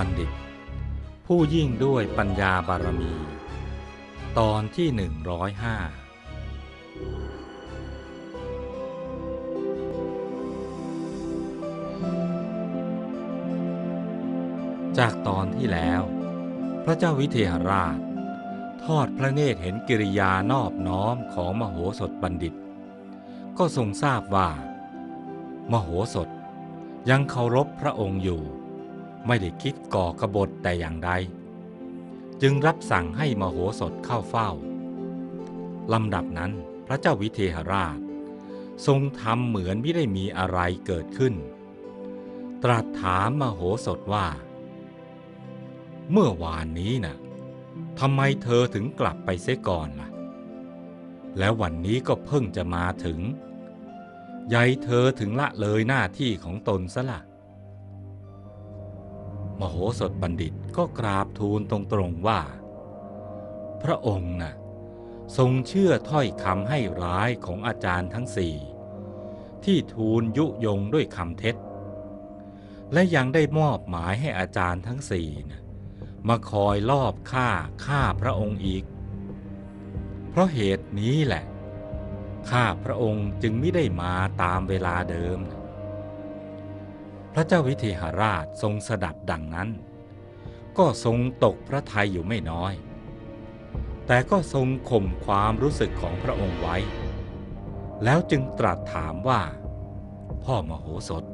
บัณฑิต ผู้ยิ่งด้วยปัญญาบารมี ตอนที่หนึ่งร้อยห้าจากตอนที่แล้ว พระเจ้าวิเทหราช ทอดพระเนตรเห็นกิริยานอบน้อมของมโหสถบัณฑิต ก็ทรงทราบว่า มโหสถยังเคารพพระองค์อยู่ ไม่ได้คิดก่อกบฏแต่อย่างใด จึงรับสั่งให้มโหสถเข้าเฝ้า ลำดับนั้นพระเจ้าวิเทหราช ทรงทำเหมือนไม่ได้มีอะไรเกิดขึ้น ตรัสถามมโหสถว่า เมื่อวานนี้นะ่ะทำไมเธอถึงกลับไปเสียก่อนล่ะ แล้ววันนี้ก็เพิ่งจะมาถึงยายเธอถึงละเลยหน้าที่ของตนซะละ่ะ มโหสถบัณฑิตก็กราบทูลตรงๆว่า พระองค์น่ะทรงเชื่อถ้อยคำให้ร้ายของอาจารย์ทั้งสี่ ที่ทูลยุยงด้วยคำเท็จ และยังได้มอบหมายให้อาจารย์ทั้งสี่นะมาคอยลอบฆ่าฆ่าพระองค์อีก เพราะเหตุนี้แหละ ข้าพระองค์จึงไม่ได้มาตามเวลาเดิม พระเจ้าวิเทหราชทรงสดับดังนั้น ก็ทรงตกพระทัยอยู่ไม่น้อย แต่ก็ทรงข่มความรู้สึกของพระองค์ไว้ แล้วจึงตรัสถามว่า พ่อมโหสถ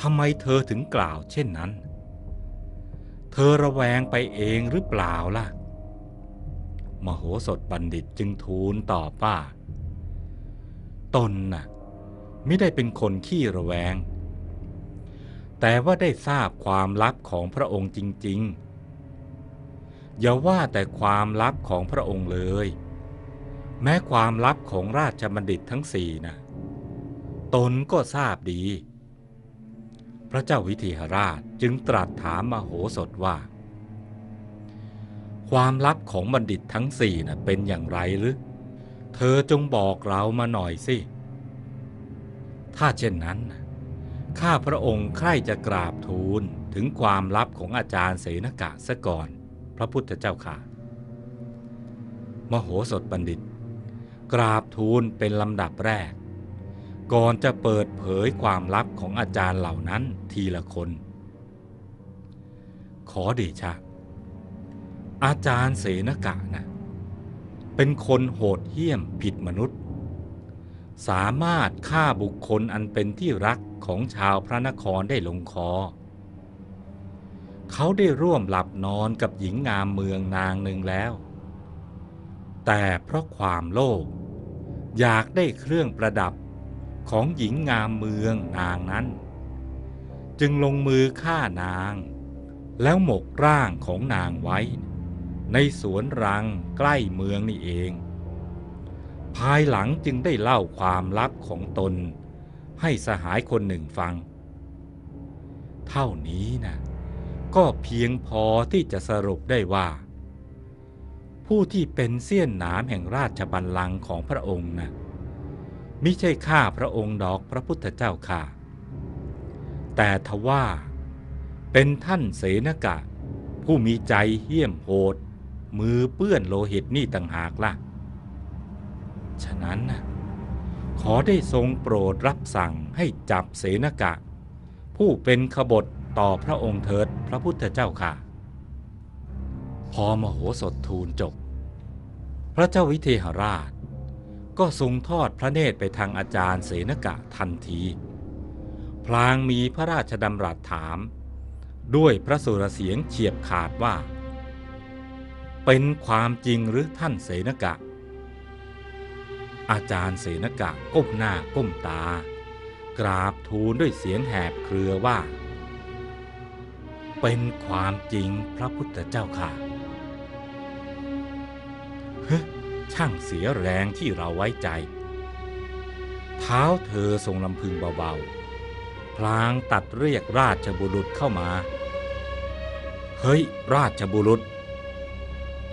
ทำไมเธอถึงกล่าวเช่นนั้น เธอระแวงไปเองหรือเปล่าล่ะ มโหสถบัณฑิตจึงทูลตอบว่า ตนน่ะไม่ได้เป็นคนขี้ระแวง แต่ว่าได้ทราบความลับของพระองค์จริง ๆ อย่าว่าแต่ความลับของพระองค์เลย แม้ความลับของราชบัณฑิตทั้งสี่นะ ตนก็ทราบดี พระเจ้าวิเทหราชจึงตรัสถามมโหสถว่า ความลับของบัณฑิตทั้งสี่นะ่ะเป็นอย่างไรหรือ เธอจงบอกเรามาหน่อยสิ ถ้าเช่นนั้น ข้าพระองค์ใคร่จะกราบทูลถึงความลับของอาจารย์เสนกะซะก่อน พระพุทธเจ้าค่ะ มโหสถบัณฑิต กราบทูลเป็นลำดับแรก ก่อนจะเปิดเผยความลับของอาจารย์เหล่านั้นทีละคน ขอเดชะ อาจารย์เสนกะนะเป็นคนโหดเหี้ยมผิดมนุษย์ สามารถฆ่าบุคคลอันเป็นที่รักของชาวพระนครได้ลงคอ เขาได้ร่วมหลับนอนกับหญิงงามเมืองนางหนึ่งแล้ว แต่เพราะความโลภอยากได้เครื่องประดับของหญิงงามเมืองนางนั้น จึงลงมือฆ่านาง แล้วหมกร่างของนางไว้ ในสวนรังใกล้เมืองนี่เอง ภายหลังจึงได้เล่าความลับของตน ให้สหายคนหนึ่งฟัง เท่านี้นะก็เพียงพอที่จะสรุปได้ว่า ผู้ที่เป็นเสี้ยนหนามแห่งราชบัลลังก์ของพระองค์นะมิใช่ข้าพระองค์ดอกพระพุทธเจ้าค่ะ แต่ทว่าเป็นท่านเสนกะ ผู้มีใจเหี้ยมโหด มือเปื้อนโลหิตนี่ต่างหากละ่ะ ฉะนั้นขอได้ทรงโปรดรับสั่งให้จับเสนกะ ผู้เป็นขบฏต่อพระองค์เถิดพระพุทธเจ้าค่ะ พอมโหสถทูลจบ พระเจ้าวิเทหราช ก็ทรงทอดพระเนตรไปทางอาจารย์เสนกะทันที พลางมีพระราชดำรัสถาม ด้วยพระสุรเสียงเฉียบขาดว่า เป็นความจริงหรือท่านเสนกะ อาจารย์เสนกะก้มหน้าก้มตา กราบทูลด้วยเสียงแหบเครือว่า เป็นความจริงพระพุทธเจ้าค่ะเฮ้ช่างเสียแรงที่เราไว้ใจ เท้าเธอทรงลำพึงเบาๆ พลางตัดเรียกราชบุรุษเข้ามา เฮ้ย ราชบุรุษ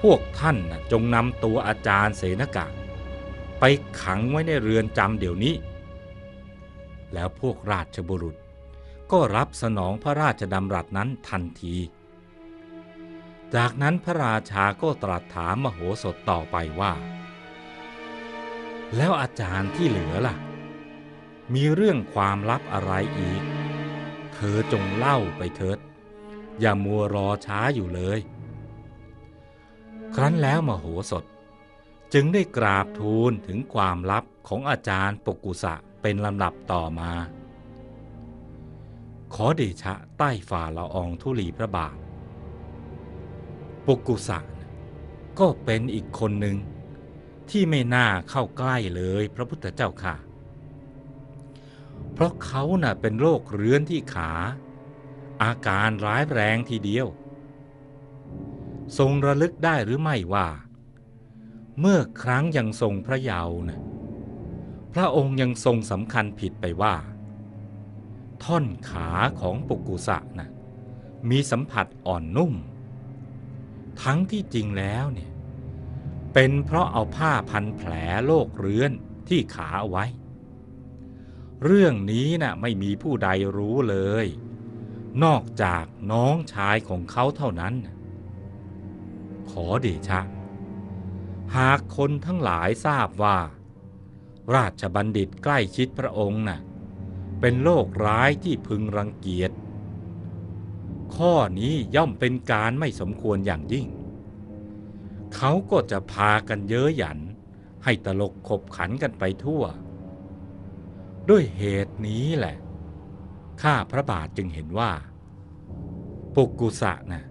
พวกท่านจงนำตัวอาจารย์เสนกะ ไปขังไว้ในเรือนจำเดี๋ยวนี้ แล้วพวกราชบุรุษก็รับสนองพระราชดำรัสนั้นทันที จากนั้นพระราชาก็ตรัสถามมโหสถต่อไปว่า แล้วอาจารย์ที่เหลือล่ะ มีเรื่องความลับอะไรอีก เธอจงเล่าไปเถิด อย่ามัวรอช้าอยู่เลย ครั้นแล้วมโหสถ จึงได้กราบทูลถึงความลับของอาจารย์ปกุสะเป็นลำดับต่อมา ขอเดชะใต้ฝ่าละอองธุลีพระบาท ปกุสะก็เป็นอีกคนหนึ่งที่ไม่น่าเข้าใกล้เลยพระพุทธเจ้าค่ะ เพราะเขาน่ะเป็นโรคเรื้อนที่ขา อาการร้ายแรงทีเดียว ทรงระลึกได้หรือไม่ว่า เมื่อครั้งยังทรงพระเยาว์นะพระองค์ยังทรงสำคัญผิดไปว่า ท่อนขาของปุกุสะนะมีสัมผัสอ่อนนุ่ม ทั้งที่จริงแล้วเนี่ยเป็นเพราะเอาผ้าพันแผลโรคเรื้อนที่ขาเอาไว้ เรื่องนี้นะ่ะไม่มีผู้ใดรู้เลย นอกจากน้องชายของเขาเท่านั้น ขอเดชะ หากคนทั้งหลายทราบว่า ราชบัณฑิตใกล้ชิดพระองค์น่ะ เป็นโรคร้ายที่พึงรังเกียจ ข้อนี้ย่อมเป็นการไม่สมควรอย่างยิ่ง เขาก็จะพากันเย้ยหยัน ให้ตลกขบขันกันไปทั่ว ด้วยเหตุนี้แหละ ข้าพระบาทจึงเห็นว่า ปุกกุสะนะ่ะ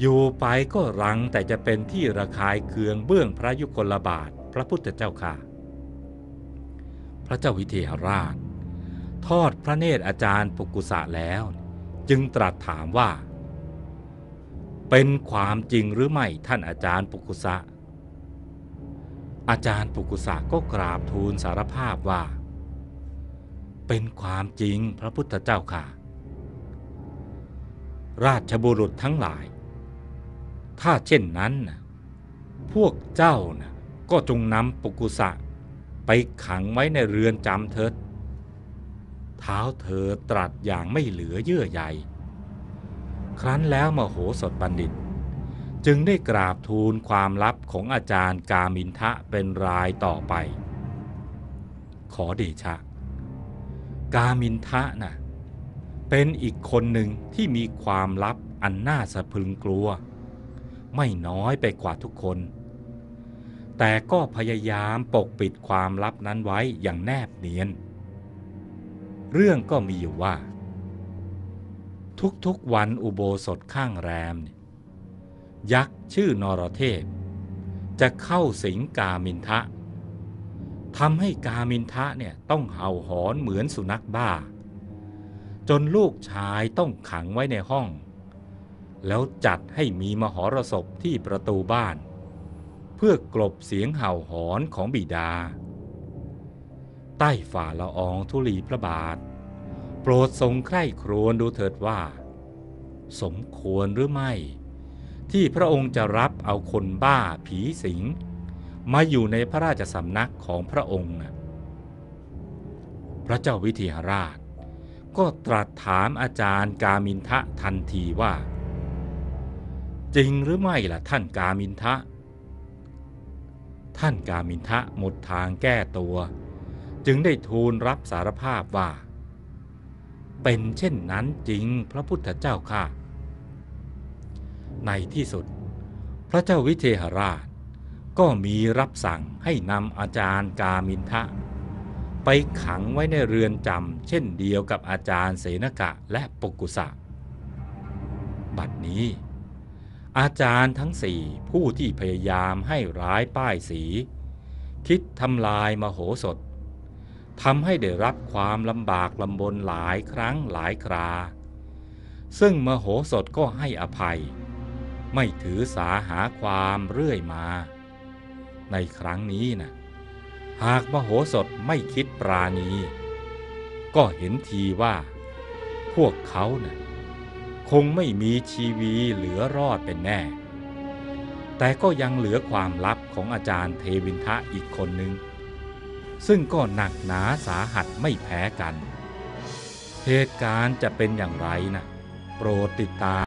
อยู่ไปก็รังแต่จะเป็นที่ระคายเคืองเบื้องพระยุคลบาทพระพุทธเจ้าค่ะ พระเจ้าวิเทหราช ทอดพระเนตรอาจารย์ปุกุสะแล้ว จึงตรัสถามว่า เป็นความจริงหรือไม่ท่านอาจารย์ปุกุสะ อาจารย์ปุกกุสะก็กราบทูลสารภาพว่า เป็นความจริงพระพุทธเจ้าค่ะราชบุรุษทั้งหลาย ถ้าเช่นนั้นนะพวกเจ้านะก็จงนำปุกุสะไปขังไว้ในเรือนจำเถิด เท้าเธอตรัสอย่างไม่เหลือเยื่อใย ครั้นแล้วมโหสถบัณฑิต จึงได้กราบทูลความลับของอาจารย์กามินทะเป็นรายต่อไป ขอเดชะ กามินทะนะ่ะเป็นอีกคนหนึ่งที่มีความลับอันน่าสะพึงกลัว ไม่น้อยไปกว่าทุกคน แต่ก็พยายามปกปิดความลับนั้นไว้อย่างแนบเนียน เรื่องก็มีอยู่ว่า ทุกๆวันอุโบสถข้างแรม ยักษ์ชื่อนรเทพ จะเข้าสิงกามินทะทำให้กามินทะเนี่ยต้องเห่าหอนเหมือนสุนัขบ้า จนลูกชายต้องขังไว้ในห้อง แล้วจัดให้มีมหรสพที่ประตูบ้าน เพื่อกลบเสียงเห่าหอนของบิดา ใต้ฝ่าละอองธุลีพระบาท โปรดทรงใคร่ครวญดูเถิดว่า สมควรหรือไม่ ที่พระองค์จะรับเอาคนบ้าผีสิง มาอยู่ในพระราชสำนักของพระองค์ พระเจ้าวิเทหราชก็ตรัสถามอาจารย์กามินทะทันทีว่า จริงหรือไม่ล่ะท่านกามินทะ ท่านกามินทะหมดทางแก้ตัว จึงได้ทูลรับสารภาพว่า เป็นเช่นนั้นจริงพระพุทธเจ้าค่ะ ในที่สุด พระเจ้าวิเทหราช ก็มีรับสั่งให้นำอาจารย์กามินทะ ไปขังไว้ในเรือนจำเช่นเดียวกับอาจารย์เสนกะและปกุสะ บัดนี้ อาจารย์ทั้งสี่ผู้ที่พยายามให้ร้ายป้ายสี คิดทำลายมโหสถทำให้ได้รับความลำบากลำบนหลายครั้งหลายครา ซึ่งมโหสถก็ให้อภัย ไม่ถือสาหาความเรื่อยมา ในครั้งนี้นะหากมโหสถไม่คิดปราณี ก็เห็นทีว่า พวกเขานะ่ะ คงไม่มีชีวีเหลือรอดเป็นแน่ แต่ก็ยังเหลือความลับของอาจารย์เทวินทะอีกคนหนึ่งซึ่งก็หนักหนาสาหัสไม่แพ้กัน เหตุการณ์จะเป็นอย่างไรนะ โปรดติดตาม